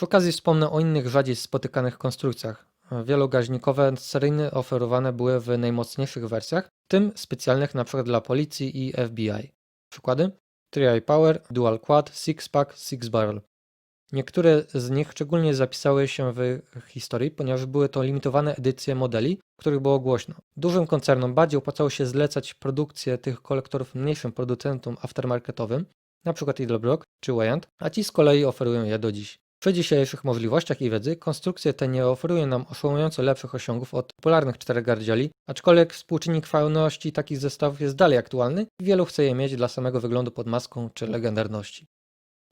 Przy okazji wspomnę o innych rzadziej spotykanych konstrukcjach. Wielogaźnikowe seryjne oferowane były w najmocniejszych wersjach, w tym specjalnych np. dla policji i FBI. Przykłady? Tri Power, Dual Quad, Six Pack, Six Barrel. Niektóre z nich szczególnie zapisały się w historii, ponieważ były to limitowane edycje modeli, których było głośno. Dużym koncernom bardziej opłacało się zlecać produkcję tych kolektorów mniejszym producentom aftermarketowym, np. Edelbrock czy Wayant, a ci z kolei oferują je do dziś. Przy dzisiejszych możliwościach i wiedzy konstrukcje te nie oferują nam oszołomująco lepszych osiągów od popularnych czterogardzieli, aczkolwiek współczynnik fajności takich zestawów jest dalej aktualny i wielu chce je mieć dla samego wyglądu pod maską czy legendarności.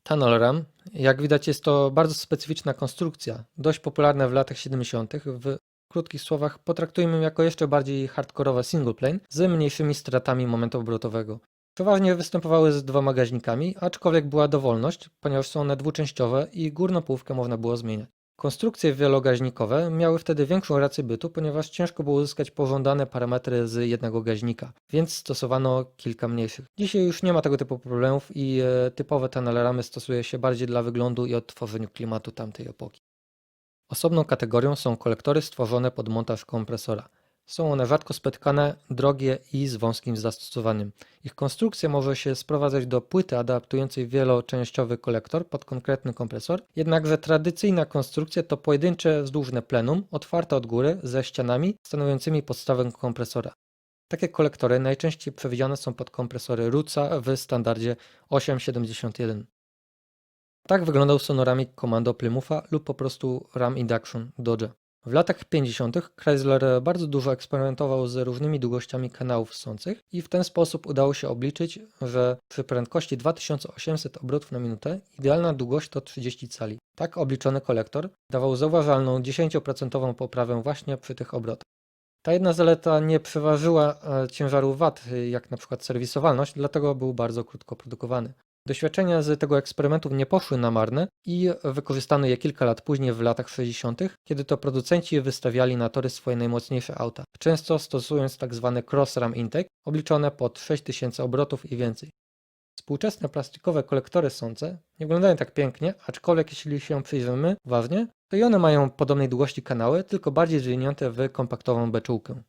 Tunnel Ram, jak widać jest to bardzo specyficzna konstrukcja, dość popularna w latach 70. W krótkich słowach potraktujmy ją jako jeszcze bardziej hardkorowe single plane z mniejszymi stratami momentu obrotowego. Przeważnie występowały z dwoma gaźnikami, aczkolwiek była dowolność, ponieważ są one dwuczęściowe i górną połówkę można było zmieniać. Konstrukcje wielogaźnikowe miały wtedy większą rację bytu, ponieważ ciężko było uzyskać pożądane parametry z jednego gaźnika, więc stosowano kilka mniejszych. Dzisiaj już nie ma tego typu problemów i e, typowe tunnel ramy stosuje się bardziej dla wyglądu i odtworzeniu klimatu tamtej epoki. Osobną kategorią są kolektory stworzone pod montaż kompresora. Są one rzadko spotykane, drogie i z wąskim zastosowaniem. Ich konstrukcja może się sprowadzać do płyty adaptującej wieloczęściowy kolektor pod konkretny kompresor, jednakże tradycyjna konstrukcja to pojedyncze wzdłużne plenum, otwarte od góry, ze ścianami stanowiącymi podstawę kompresora. Takie kolektory najczęściej przewidziane są pod kompresory Ruca w standardzie 871. Tak wyglądał sonoramik Commando Plymoutha lub po prostu Ram Induction Dodge. W latach 50. Chrysler bardzo dużo eksperymentował z różnymi długościami kanałów ssących i w ten sposób udało się obliczyć, że przy prędkości 2800 obrotów na minutę idealna długość to 30 cali. Tak obliczony kolektor dawał zauważalną 10% poprawę właśnie przy tych obrotach. Ta jedna zaleta nie przeważyła e, ciężaru wad, jak na przykład serwisowalność, dlatego był bardzo krótko produkowany. Doświadczenia z tego eksperymentu nie poszły na marne i wykorzystano je kilka lat później w latach 60., kiedy to producenci wystawiali na tory swoje najmocniejsze auta, często stosując tzw. cross-ram intake, obliczone pod 6000 obrotów i więcej. Współczesne plastikowe kolektory sące nie wyglądają tak pięknie, aczkolwiek jeśli się przyjrzymy uważnie, to i one mają podobnej długości kanały, tylko bardziej zwinięte w kompaktową beczułkę.